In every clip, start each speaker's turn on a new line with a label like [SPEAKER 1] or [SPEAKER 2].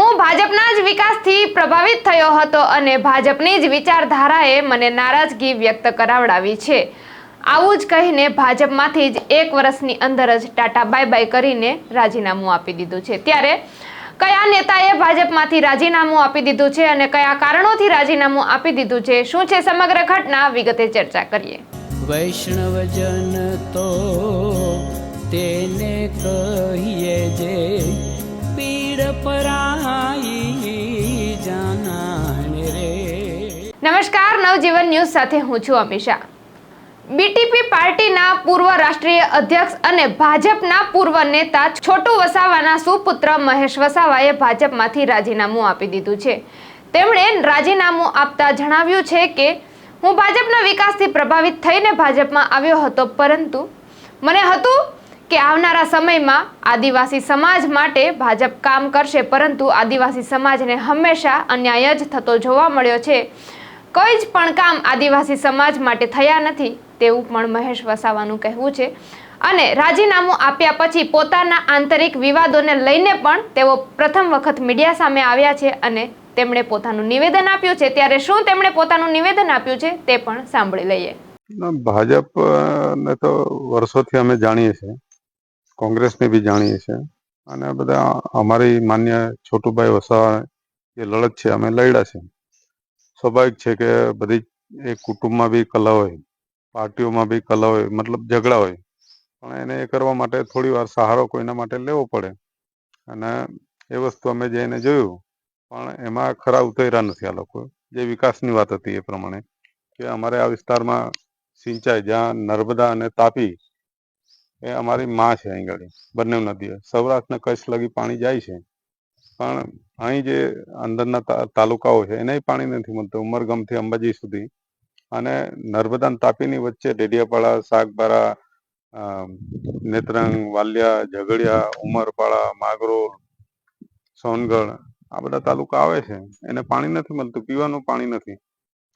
[SPEAKER 1] હું ભાજપના જ વિકાસથી પ્રભાવિત થયો હતો અને ભાજપની જ વિચારધારાએ મને નારાજગી વ્યક્ત કરાવડાવી છે. આવું જ કહીને ભાજપમાંથી જ એક વર્ષની અંદર જ ટાટા બાય બાય કરીને રાજીનામું આપી દીધું છે. ત્યારે કયા નેતાએ ભાજપમાંથી રાજીનામું આપી દીધું છે અને કયા કારણોથી રાજીનામું આપી દીધું છે? શું છે સમગ્ર ઘટના? વિગતે ચર્ચા કરીએ.
[SPEAKER 2] વૈષ્ણવજન તો તેને કહીએ જે પીડ પરાઈ
[SPEAKER 1] નમસ્કાર, નવજીવન ન્યૂઝ સાથે હું છું અમિશા બીટીપી પાર્ટીના પૂર્વ રાષ્ટ્રીય અધ્યક્ષ અને ભાજપના પૂર્વ નેતા છોટુ વસાવાના સુપુત્ર મહેશ વસાવાએ ભાજપમાંથી રાજીનામું આપી દીધું છે. તેમણે રાજીનામું આપતા જણાવ્યું છે કે, હું ભાજપના વિકાસથી પ્રભાવિત થઈને ભાજપમાં આવ્યો હતો, પરંતુ મને હતું કે આવનારા સમયમાં આદિવાસી સમાજ માટે ભાજપ કામ કરશે, પરંતુ આદિવાસી સમાજને હંમેશા અન્યાય જ થતો જોવા મળ્યો છે. કોઈ જ પણ કામ આદિવાસી સમાજ માટે થયા નથી તેવું પણ મહેશ વસાવાનું કહેવું છે. અને રાજીનામું આપ્યા પછી પોતાના આંતરિક વિવાદોને લઈને પણ તેઓ પ્રથમ વખત મીડિયા સામે આવ્યા છે અને તેમણે પોતાનું નિવેદન આપ્યું છે. ત્યારે શું તેમણે પોતાનું નિવેદન આપ્યું છે તે પણ સાંભળી લઈએ.
[SPEAKER 3] ભાજપ ને તો વર્ષોથી અમે જાણીએ છીએ. કોંગ્રેસને બી જાણીએ છીએ. અને બધા અમારી માન્ય છોટુભાઈ વસાવા જે લડત છે, અમે લડ્યા છે સ્વાભાવિક છે કે બધી એ કુટુંબમાં બી કલા હોય, પાર્ટીઓમાં બી કલા હોય, મતલબ ઝઘડા હોય. પણ એને એ કરવા માટે થોડી વાર સહારો કોઈના માટે લેવો પડે. અને એ વસ્તુ અમે જઈને જોયું, પણ એમાં ખરા ઉતર્યા નથી આ લોકો. જે વિકાસની વાત હતી એ પ્રમાણે, કે અમારે આ વિસ્તારમાં સિંચાઈ જ્યાં નર્મદા અને તાપી, એ અમારી માં છે અહીં આગળ. બંને નદીઓ. સૌરાષ્ટ્ર કચ્છ લગી પાણી જાય છે. પણ અહીં જે અંદરના તાલુકાઓ છે, એને પાણી નથી મળતું. ઉમરગામથી અંબાજી સુધી. અને નર્મદા તાપીની વચ્ચે ડેડિયાપાડા શાકબારા નેત્રંગ, વાલિયા, ઝઘડિયા, ઉમરપાડા માગરોળ સોનગઢ આ બધા તાલુકા આવે છે. એને પાણી નથી મળતું, પીવાનું પાણી નથી.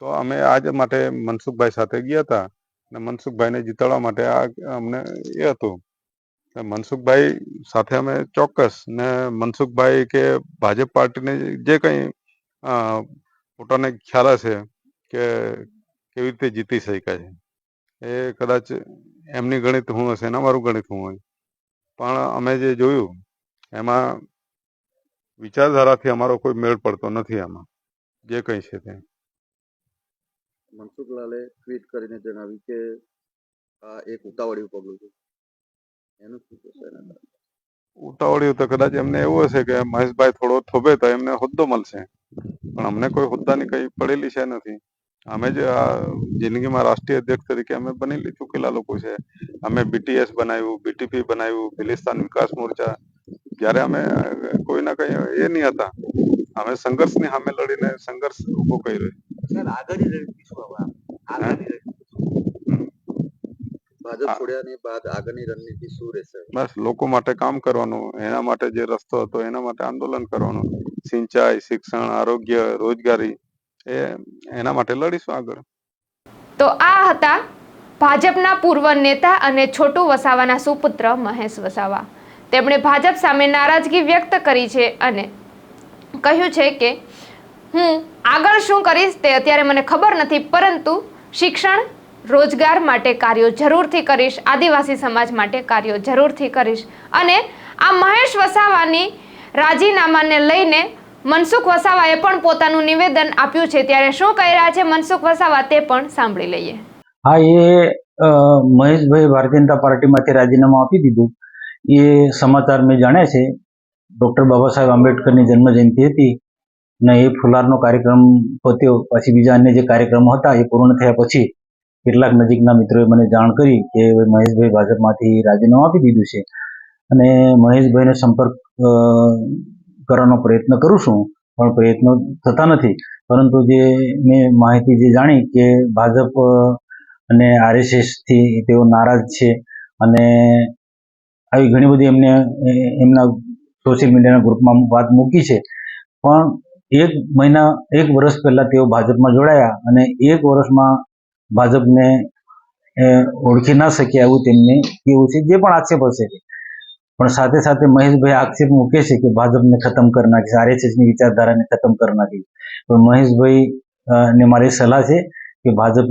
[SPEAKER 3] તો અમે આજ માટે મનસુખભાઈ સાથે ગયા હતા. અને મનસુખભાઈને જીતાડવા માટે આ અમને એ હતું. મનસુખભાઈ સાથે અમે ચોક્કસ ને મનસુખભાઈ કે ભાજપ પાર્ટીને જે કંઈ પોતાને ખ્યાલ હશે કે કેવી રીતે જીતી શકાય છે. એ કદાચ એમની ગણિત હું હશે ને અમારું ગણિત હું હોય. પણ અમે જે જોયું, એમાં વિચારધારાથી અમારો કોઈ મેળ પડતો નથી આમાં. જે કંઈ છે તે.
[SPEAKER 4] મનસુખલાલે ટ્વીટ કરીને જણાવ્યું કે આ એક ઉતાવળિયું પગલું છે. એનું શું કહેશો
[SPEAKER 3] ઉતાવળ્યું તો કદાચ એમને એવું હશે કે મહેશભાઈ થોડો થોભે તો એમને હોદ્દો મળશે. પણ અમને કોઈ હોદ્દાની કઈ પડેલી છે નથી. અમે જ આ જિંદગીમાં રાષ્ટ્રીય અધ્યક્ષ તરીકે અમે બનેલી ચૂકેલા લોકો છે. અમે બીટીએસ બનાવ્યું બીટીપી બનાવ્યું ભિલિસ્તાન વિકાસ મોરચા. જ્યારે અમે કોઈ કોઈના કઈ એ નહીં હતા. અમે સંઘર્ષની સામે લડીને સંઘર્ષ ઊભો કર્યો
[SPEAKER 4] સર આગળની રણનીતિ શું હવે આગળની રણનીતિ ભાજપ છોડ્યાની બાદ આગળની રણનીતિ શું રહેશે?
[SPEAKER 3] બસ લોકો માટે કામ કરવાનું એના માટે જે રસ્તો હતો એના માટે આંદોલન કરવાનું. સિંચાઈ શિક્ષણ આરોગ્ય રોજગારી એ એના માટે લડીશું આગળ.
[SPEAKER 1] તો આ હતા ભાજપના પૂર્વ નેતા અને છોટુ વસાવાના સુપુત્ર મહેશ વસાવા. તેમણે ભાજપ સામે નારાજગી વ્યક્ત કરી છે અને કહ્યું છે કે હું આગળ શું કરીશ તે અત્યારે મને ખબર નથી પરંતુ શિક્ષણ રોજગાર માટે કાર્યો જરૂરથી કરીશ, આદિવાસી સમાજ માટે કાર્યો જરૂરથી કરીશ. અને આ મહેશ વસાવાની રાજીનામાને લઈને મનસુખ વસાવાએ પણ પોતાનું નિવેદન આપ્યું છે. ત્યારે શું કહી રહ્યા છે મનસુખ વસાવા તે પણ સાંભળી લઈએ.
[SPEAKER 5] હા, એ મહેશભાઈ ભારતીય જનતા પાર્ટીમાંથી રાજીનામું આપી દીધું. એ સમાચાર મેં જાણ્યા છે. ડૉક્ટર બાબા સાહેબ આંબેડકરની જન્મ જયંતિ હતી ને એ ફુલારનો કાર્યક્રમ પત્યો. પછી બીજા અન્ય જે કાર્યક્રમો હતા એ પૂર્ણ થયા પછી કેટલાક નજીકના મિત્રોએ મને જાણ કરી કે મહેશભાઈ ભાજપમાંથી રાજીનામું આપી દીધું છે. અને મહેશભાઈનો સંપર્ક કરવાનો પ્રયત્ન કરું છું, પણ પ્રયત્નો થતા નથી. પરંતુ જે મેં માહિતી જે જાણી કે ભાજપ અને આરએસએસથી તેઓ નારાજ છે અને આવી ઘણી બધી એમને એમના સોશિયલ મીડિયાના ગ્રુપમાં વાત મૂકી છે. પણ એક મહિના, એક વર્ષ પહેલા તેઓ ભાજપમાં જોડાયા અને એક વર્ષમાં ભાજપને ઓળખી ના શક્યા એવું તેમને કેવું છે, જે પણ આક્ષેપ હશે. પણ સાથે સાથે મહેશભાઈ આક્ષેપ મૂકે છે કે ભાજપને ખતમ કરી નાખી આરએસએસની વિચારધારાને ખતમ કરી નાખી પણ મહેશભાઈ ને મારી સલાહ છે કે ભાજપ,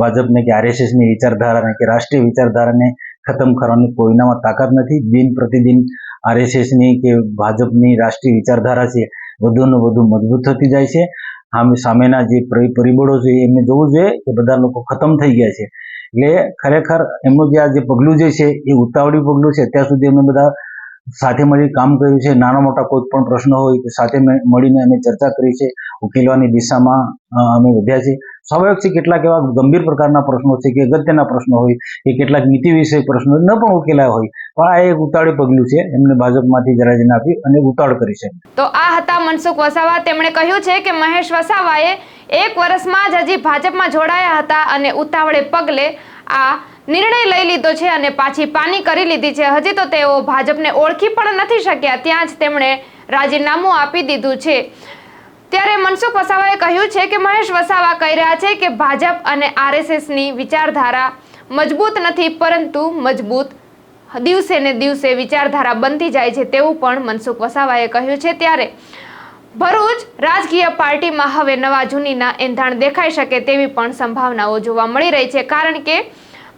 [SPEAKER 5] ભાજપને કે આરએસએસની વિચારધારાને કે રાષ્ટ્રીય વિચારધારાને ખતમ કરવાની કોઈનામાં તાકાત નથી. દિન પ્રતિદિન આરએસએસની કે ભાજપની રાષ્ટ્રીય વિચારધારા છે, વધુને વધુ મજબૂત થતી જાય છે. સામેના જે પરિબળો છે, એમને જોવું જોઈએ કે બધા લોકો ખતમ થઈ ગયા છે. એટલે ખરેખર એમનું જે આ જે પગલું જે છે, એ ઉતાવળી પગલું છે અત્યાર સુધી અમે બધા સાથે મળી કામ કર્યું છે. નાના મોટા કોઈ પણ પ્રશ્નો હોય તો સાથે મળીને અમે ચર્ચા કરી છે. ઉકેલવાની દિશામાં અમે વધ્યા છે સ્વાભાવિક છે કેટલાક એવા ગંભીર પ્રકારના પ્રશ્નો છે કે અગત્યના પ્રશ્નો હોય કે કેટલાક નીતિ વિષયક પ્રશ્નો ન પણ ઉકેલાયા હોય. પણ આ એક ઉતાવળી પગલું છે. એમને ભાજપમાંથી જરાજીને આપી અને ઉતાળ કરી છે.
[SPEAKER 1] તો આ હતા મનસુખ વસાવા. તેમણે કહ્યું છે કે મહેશ વસાવાએ એક વર્ષમાં જ હજી ભાજપમાં જોડાયા હતા અને ઉતાવળે પગલે આ નિર્ણય લઈ લીધો છે અને પાછી પાની કરી લીધી છે. હજી તો તેઓ ભાજપને ઓળખી પણ નથી શક્યા. ત્યાં જ તેમણે રાજીનામું આપી દીધું છે. ત્યારે મનસુખ વસાવાએ કહ્યું છે કે મહેશ વસાવા કહી રહ્યા છે કે ભાજપ અને આરએસએસની વિચારધારા મજબૂત નથી, પરંતુ મજબૂત દિવસે ને દિવસે વિચારધારા બનતી જાય છે તેવું પણ મનસુખ વસાવાએ કહ્યું છે. ત્યારે ભરૂચ રાજકીય પાર્ટીમાં હવે નવા જૂનીના એંધાણ દેખાઈ શકે તેવી પણ સંભાવનાઓ જોવા મળી રહી છે. કારણ કે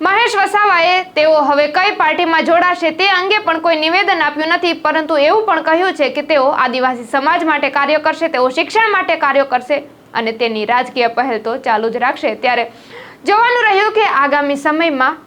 [SPEAKER 1] મહેશ વસાવાએ તેઓ હવે કઈ પાર્ટીમાં જોડાશે તે અંગે પણ કોઈ નિવેદન આપ્યું નથી, પરંતુ એવું પણ કહ્યું છે કે તેઓ આદિવાસી સમાજ માટે કાર્ય કરશે, તેઓ શિક્ષણ માટે કાર્ય કરશે અને તેની રાજકીય પહેલ તો ચાલુ જ રાખશે. ત્યારે જોવાનું રહ્યું કે આગામી સમયમાં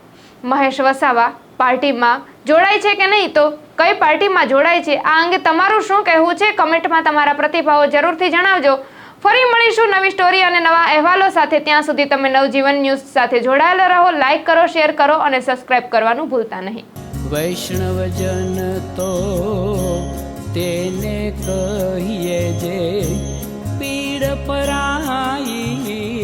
[SPEAKER 1] મહેશ વસાવા પાર્ટીમાં જોડાય છે કે નહીં, તો કઈ પાર્ટીમાં જોડાય છે? આ અંગે તમારું શું કહેવું છે? કમેન્ટમાં તમારા પ્રતિભાવો જરૂરથી જણાવજો. ફરી મળીશું નવી સ્ટોરી અને નવા અહેવાલો સાથે. ત્યાં સુધી તમે નવજીવન ન્યૂઝ સાથે જોડાયેલા રહો લાઈક કરો શેર કરો અને સબસ્ક્રાઇબ કરવાનું ભૂલતા નહીં.
[SPEAKER 2] વૈષ્ણવજન તો તેને કહીએ જે પીડ પરાઈ જાના